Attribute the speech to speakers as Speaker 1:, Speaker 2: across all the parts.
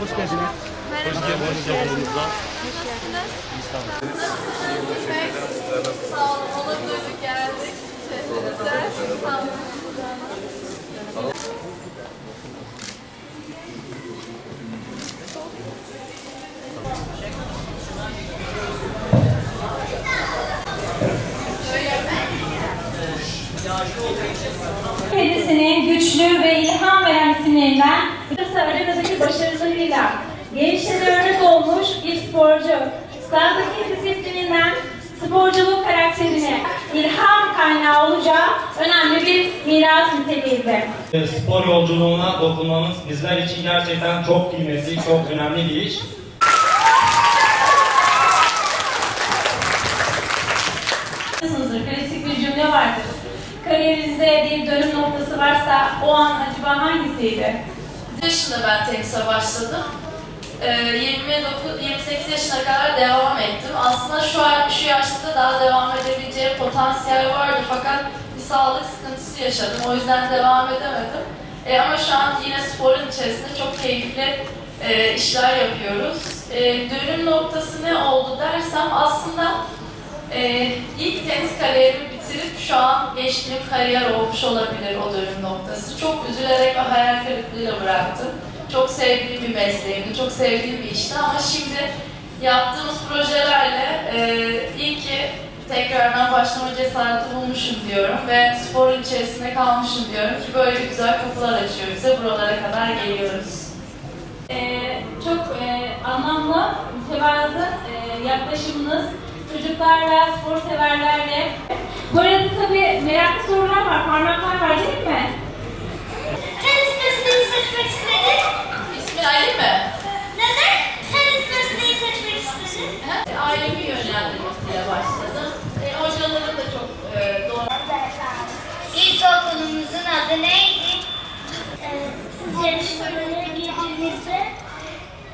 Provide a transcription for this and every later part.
Speaker 1: Hoş geldiniz.
Speaker 2: Merhaba.
Speaker 1: Hoş geldiniz.
Speaker 2: Nasılsınız? Nasılsınız? Sağ olun. Ona duyduk geldik. Şehrinize. Sağ olun.
Speaker 3: Kendisini güçlü ve ilham veren isimlerinden Burası arenadaki başarılarıyla gençlere örnek olmuş bir sporcu. Sahdaki disiplininden sporculuk karakterine ilham kaynağı olacağı önemli bir miras niteliğinde.
Speaker 4: Spor yolculuğuna dokunmamız bizler için gerçekten çok kıymetli, çok önemli bir iş.
Speaker 3: Biliyorsunuzdur, klasik bir cümle vardır. Kariyerinizde bir dönüm noktası varsa o an acaba hangisiydi?
Speaker 2: 9 yaşında ben tenise başladım. Ee, 29, 28 yaşına kadar devam ettim. Aslında şu an şu yaşta da daha devam edebileceğim potansiyel vardı fakat bir sağlık sıkıntısı yaşadım. O yüzden devam edemedim. Ee, ama şu an yine sporun içerisinde çok keyifli e, işler yapıyoruz. E, dönüm noktası ne oldu dersem aslında e, ilk tenis kariyerimi bitirip şu an geçtiğim kariyer olmuş olabilir o dönüm noktası. Çok üzülerek ve hayal kırıklığıyla bıraktım. Çok sevdiğim bir mesleğimdi, çok sevdiğim bir işti ama şimdi yaptığımız projelerle e, iyi ki tekrardan başlama cesareti bulmuşum diyorum ve sporun içerisinde kalmışım diyorum ki böyle güzel kapılar açıyor bize buralara kadar geliyoruz.
Speaker 3: Ee, çok e, anlamlı, mütevazı e, yaklaşımınız çocuklarla, spor severlerle. Bu arada tabii meraklı sorular var, parmaklar var değil mi?
Speaker 5: İlkokulumuzun adı neydi? Ee, siz yarışmalara girdiğinizde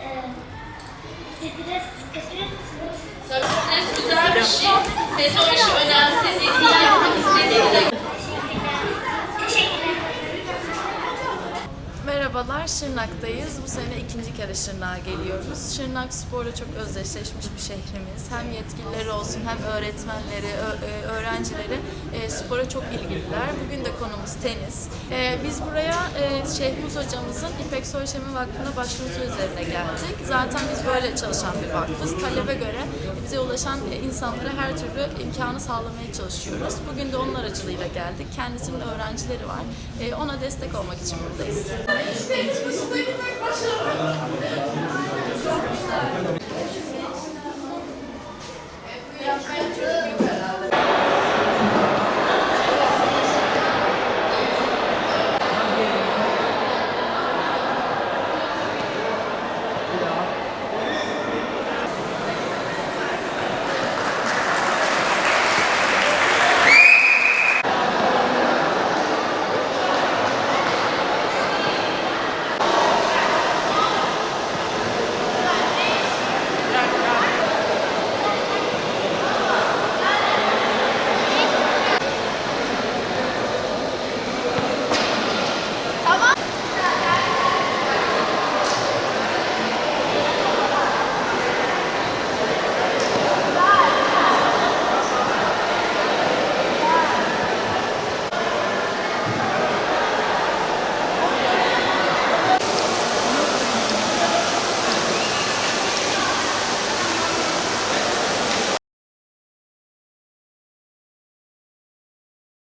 Speaker 5: e, stres kapıyor musunuz?
Speaker 2: Stres güzel bir şey. Ses o işi
Speaker 6: Merhabalar, Şırnak'tayız. Bu sene ikinci kere Şırnak'a geliyoruz. Şırnak sporla çok özdeşleşmiş bir şehrimiz. Hem yetkilileri olsun hem öğretmenleri, e, öğrencileri e, spora çok ilgililer. Bugün de konumuz tenis. E, biz buraya Şehmuz hocamızın İpek Soyşem'in Vakfı'na başvurması üzerine geldik. Zaten biz böyle çalışan bir vakfız. Talebe göre bize ulaşan insanlara her türlü imkanı sağlamaya çalışıyoruz. Bugün de onun aracılığıyla geldik. Kendisinin öğrencileri var. Ona destek olmak için buradayız. Esteja nos